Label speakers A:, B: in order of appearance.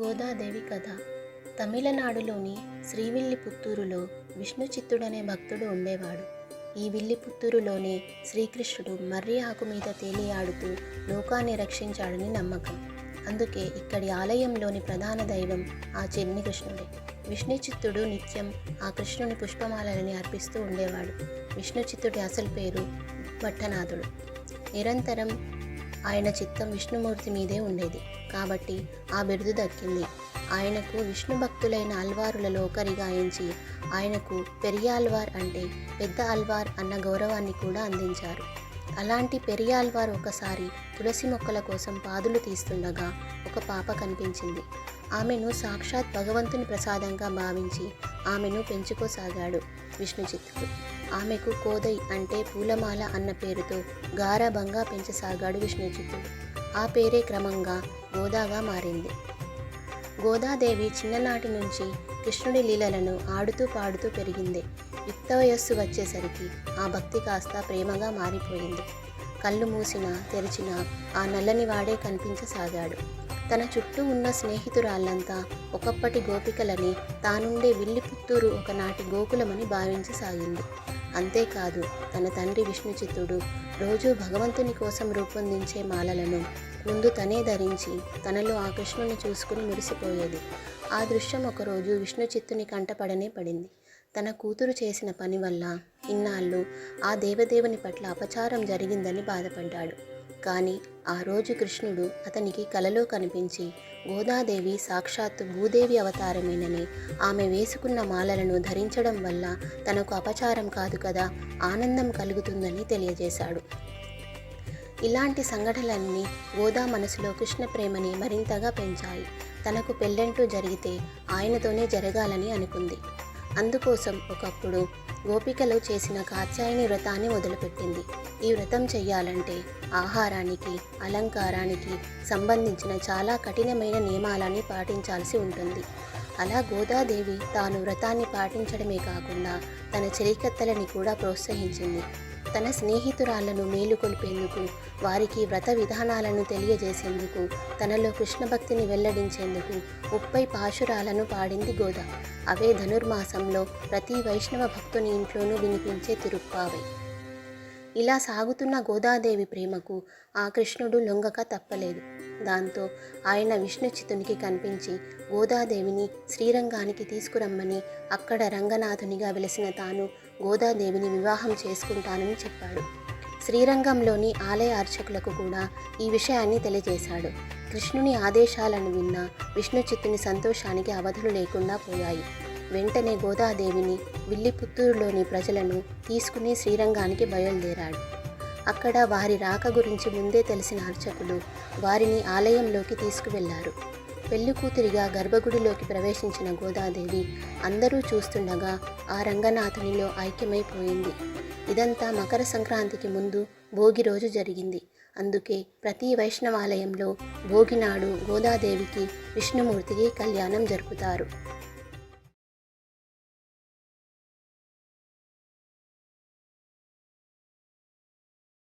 A: గోదాదేవి కథ. తమిళనాడులోని శ్రీవిల్లిపుత్తూరులో విష్ణు చిత్తుడనే భక్తుడు ఉండేవాడు. ఈ విల్లిపుత్తూరులోనే శ్రీకృష్ణుడు మర్రి ఆకు మీద తేలియాడుతూ లోకాన్ని రక్షించాడని నమ్మకం. అందుకే ఇక్కడి ఆలయంలోని ప్రధాన దైవం ఆ చిన్ని కృష్ణుడే. విష్ణు చిత్తుడు నిత్యం ఆ కృష్ణుని పుష్పమాలని అర్పిస్తూ ఉండేవాడు. విష్ణు చిత్తుడి అసలు పేరు భట్టనాథుడు. నిరంతరం ఆయన చిత్తం విష్ణుమూర్తి మీదే ఉండేది. కాబట్టి ఆ బిరుదు దక్కింది. ఆయనకు విష్ణు భక్తులైన అల్వారులలో ఒకరిగా ఎంచి ఆయనకు పెరియ అల్వార్ అంటే పెద్ద అల్వార్ అన్న గౌరవాన్ని కూడా అందించారు. అలాంటి పెరియాల్వార్ ఒకసారి తులసి మొక్కల కోసం పాదులు తీస్తుండగా ఒక పాప కనిపించింది. ఆమెను సాక్షాత్ భగవంతుని ప్రసాదంగా భావించి ఆమెను పెంచుకోసాగాడు విష్ణుచిత్తుడు ఆమెకు కోదై అంటే పూలమాల అన్న పేరుతో గారాభంగా పెంచసాగాడు విష్ణుచిత్తుడు ఆ పేరే క్రమంగా గోదాగా మారింది. గోదాదేవి చిన్ననాటి నుంచి కృష్ణుడి లీలలను ఆడుతూ పాడుతూ పెరిగింది. యుక్త వయస్సు వచ్చేసరికి ఆ భక్తి కాస్త ప్రేమగా మారిపోయింది. కళ్ళు మూసినా తెరిచినా ఆ నల్లని వాడే కనిపించసాగాడు. తన చుట్టూ ఉన్న స్నేహితురాళ్ళంతా ఒకప్పటి గోపికలని తానుండే విల్లి పుత్తూరు ఒకనాటి గోకులమని భావించసాగింది. అంతేకాదు తన తండ్రి విష్ణుచిత్తుడు రోజు భగవంతుని కోసం రూపొందించే మాలలను ముందు తనే ధరించి తనలో ఆ కృష్ణుని చూసుకుని మురిసిపోయేది. ఆ దృశ్యం ఒకరోజు విష్ణుచిత్తుని కంటపడనే పడింది. తన కూతురు చేసిన పని వల్ల ఇన్నాళ్ళు ఆ దేవదేవుని పట్ల అపచారం జరిగిందని బాధపడ్డాడు. కానీ ఆ రోజు కృష్ణుడు అతనికి కలలో కనిపించి గోదాదేవి సాక్షాత్తు భూదేవి అవతారమేనని ఆమె వేసుకున్న మాలలను ధరించడం వల్ల తనకు అపచారం కాదు కదా ఆనందం కలుగుతుందని తెలియజేశాడు. ఇలాంటి సంఘటనలన్నీ గోదా మనసులో కృష్ణ ప్రేమని మరింతగా పెంచాయి. తనకు పెళ్ళంటూ జరిగితే ఆయనతోనే జరగాలని అనుకుంది. అందుకోసం ఒకప్పుడు గోపికలు చేసిన కాత్యాయని వ్రతాన్ని మొదలుపెట్టింది. ఈ వ్రతం చెయ్యాలంటే ఆహారానికి అలంకారానికి సంబంధించిన చాలా కఠినమైన నియమాలని పాటించాల్సి ఉంటుంది. అలా గోదాదేవి తాను వ్రతాన్ని పాటించడమే కాకుండా తన చెలికత్తలని కూడా ప్రోత్సహించింది. తన స్నేహితురాళ్ళను మేలుకొల్పేందుకు వారికి వ్రత విధానాలను తెలియజేసేందుకు తనలో కృష్ణ భక్తిని వెల్లడించేందుకు ముప్పై పాశురాలను పాడింది గోద. అవే ధనుర్మాసంలో ప్రతి వైష్ణవ భక్తుని ఇంట్లోనూ వినిపించే తిరుప్పావై. ఇలా సాగుతున్న గోదాదేవి ప్రేమకు ఆ కృష్ణుడు లొంగక తప్పలేదు. దాంతో ఆయన విష్ణుచితునికి కనిపించి గోదాదేవిని శ్రీరంగానికి తీసుకురమ్మని అక్కడ రంగనాథునిగా వెలిసిన తాను గోదాదేవిని వివాహం చేసుకుంటానని చెప్పాడు. శ్రీరంగంలోని ఆలయ అర్చకులకు కూడా ఈ విషయాన్ని తెలియజేశాడు. కృష్ణుని ఆదేశాలను విన్న విష్ణుచిత్తుని సంతోషానికి అవధులు లేకుండా పోయాయి. వెంటనే గోదాదేవిని విల్లిపుత్తూరులోని ప్రజలను తీసుకుని శ్రీరంగానికి బయలుదేరాడు. అక్కడ వారి రాక గురించి ముందే తెలిసిన అర్చకులు వారిని ఆలయంలోకి తీసుకువెళ్ళారు. పెళ్ళి కూతురిగా గర్భగుడిలోకి ప్రవేశించిన గోదాదేవి అందరూ చూస్తుండగా ఆ రంగనాథునిలో ఐక్యమైపోయింది. ఇదంతా మకర సంక్రాంతికి ముందు భోగి రోజు జరిగింది. అందుకే ప్రతి వైష్ణవాలయంలో భోగినాడు గోదాదేవికి విష్ణుమూర్తికి కళ్యాణం జరుపుతారు.